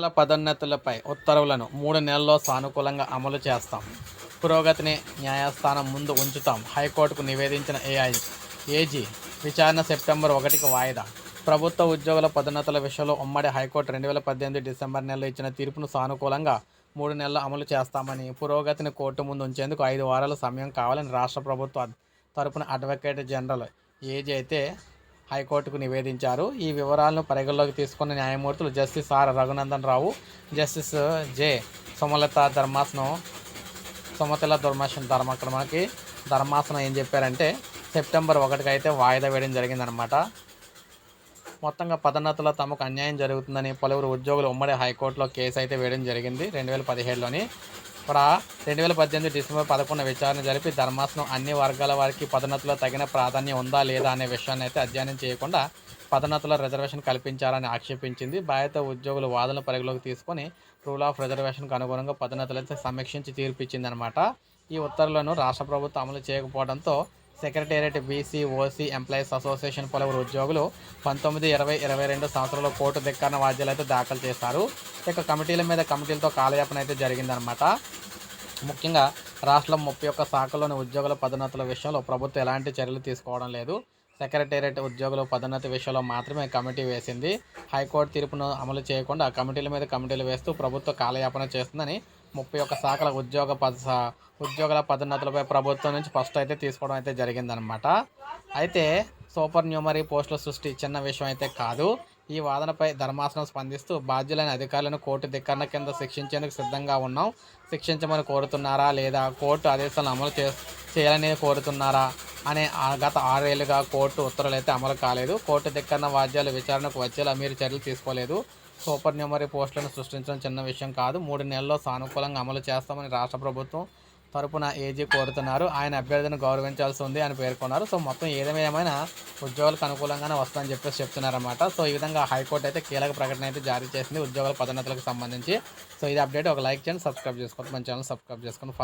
ఉద్యోగుల పదోన్నతులపై ఉత్తర్వులను మూడు నెలల్లో సానుకూలంగా అమలు చేస్తాం. పురోగతిని న్యాయస్థానం ముందు ఉంచుతాం. హైకోర్టుకు నివేదించిన ఏఐ ఏజీ విచారణ సెప్టెంబర్ ఒకటికి వాయిదా. ప్రభుత్వ ఉద్యోగుల పదోన్నతుల విషయంలో ఉమ్మడి హైకోర్టు రెండు వేల పద్దెనిమిది డిసెంబర్ నెలలో ఇచ్చిన తీర్పును సానుకూలంగా మూడు నెలలు అమలు చేస్తామని పురోగతిని కోర్టు ముందు ఉంచేందుకు ఐదు వారాల సమయం కావాలని రాష్ట్ర ప్రభుత్వ తరపున అడ్వకేట్ జనరల్ ఏజీ అయితే హైకోర్టుకు నివేదించారు. ఈ వివరాలను పరిగణలోకి తీసుకున్న న్యాయమూర్తులు justice R Raghunandan Rao justice J. Sumalatha ధర్మాసనం సుమతిల ధర్మాసనం ధర్మక్రమకి మనకి ధర్మాసనం ఏం చెప్పారంటే సెప్టెంబర్ ఒకటికి అయితే వాయిదా వేయడం జరిగిందనమాట మొత్తంగా పదోన్నతలో తమకు అన్యాయం జరుగుతుందని పలువురు ఉద్యోగులు ఉమ్మడి హైకోర్టులో కేసు అయితే వేయడం జరిగింది. రెండు వేల పదిహేడులోని ప్రా రెండు వేల పద్దెనిమిది డిసెంబర్ పదకొండు విచారణ జరిపి ధర్మాసనం అన్ని వర్గాల వారికి పదోన్నతిలో తగిన ప్రాధాన్యం ఉందా లేదా అనే విషయాన్ని అయితే అధ్యయనం చేయకుండా పదోన్నతుల రిజర్వేషన్ కల్పించాలని ఆక్షేపించింది. బాధిత ఉద్యోగులు వాదనలు పరిగణలోకి తీసుకొని రూల్ ఆఫ్ రిజర్వేషన్కు అనుగుణంగా పదోన్నతులైతే సమీక్షించి తీర్పిచ్చిందనమాట ఈ ఉత్తర్వులను రాష్ట్ర ప్రభుత్వం అమలు చేయకపోవడంతో secretariat BC OC employees association పలువురు ఉద్యోగులు పంతొమ్మిది ఇరవై ఇరవై రెండు సంవత్సరంలో కోర్టు ధిక్కరణ వాద్యాలు అయితే దాఖలు చేశారు. ఇక కమిటీల మీద కమిటీలతో కాలయాపన అయితే జరిగిందనమాట ముఖ్యంగా రాష్ట్రం ముప్పై ఒక్క శాఖలోని ఉద్యోగుల పదోన్నతుల విషయంలో ప్రభుత్వం ఎలాంటి చర్యలు తీసుకోవడం లేదు. సెక్రటేరియట్ ఉద్యోగుల పదోన్నతి విషయంలో మాత్రమే కమిటీ వేసింది. హైకోర్టు తీర్పును అమలు చేయకుండా కమిటీల మీద కమిటీలు వేస్తూ ప్రభుత్వ కాలయాపన చేస్తుందని ముప్పై ఒక్క శాఖల ఉద్యోగ పద ఉద్యోగుల పదోన్నతులపై ప్రభుత్వం నుంచి ఫస్ట్ అయితే తీసుకోవడం అయితే జరిగిందనమాట అయితే సూపర్ న్యూమరీ పోస్టుల సృష్టి చిన్న విషయం అయితే కాదు. ఈ వాదనపై ధర్మాసనం స్పందిస్తూ బాధ్యులైన అధికారులను కోర్టు ధిక్కరణ కింద శిక్షించేందుకు సిద్ధంగా ఉన్నాం. శిక్షించమని కోరుతున్నారా లేదా కోర్టు ఆదేశాలను అమలు చే చేయాలని కోరుతున్నారా అనే గత ఆరేళ్ళుగా కోర్టు ఉత్తర్వులు అయితే అమలు కాలేదు. కోర్టు ధిక్కరణ వాద్యాలు విచారణకు వచ్చేలా మీరు చర్యలు తీసుకోలేదు. సూపర్ న్యూమరీ పోస్టులను సృష్టించడం చిన్న విషయం కాదు. మూడు నెలల్లో సానుకూలంగా అమలు చేస్తామని రాష్ట్ర ప్రభుత్వం తరపున ఏజీ కోరుతున్నారు. ఆయన అభ్యర్థిని గౌరవించాల్సి ఉంది అని పేర్కొన్నారు. సో మొత్తం ఏదేమైనా ఉద్యోగులకు అనుకూలంగానే వస్తుందని చెప్పేసి చెప్తున్నారన్నమాట. సో ఈ విధంగా హైకోర్టు అయితే కీలక ప్రకటన అయితే జారీ చేసింది ఉద్యోగుల పదోన్నతులకు సంబంధించి. సో ఇది అప్డేట్. ఒక లైక్ చేయండి సబ్స్క్రైబ్ చేసుకోండి. మన ఛానల్ సబ్స్క్రైబ్ చేసుకొని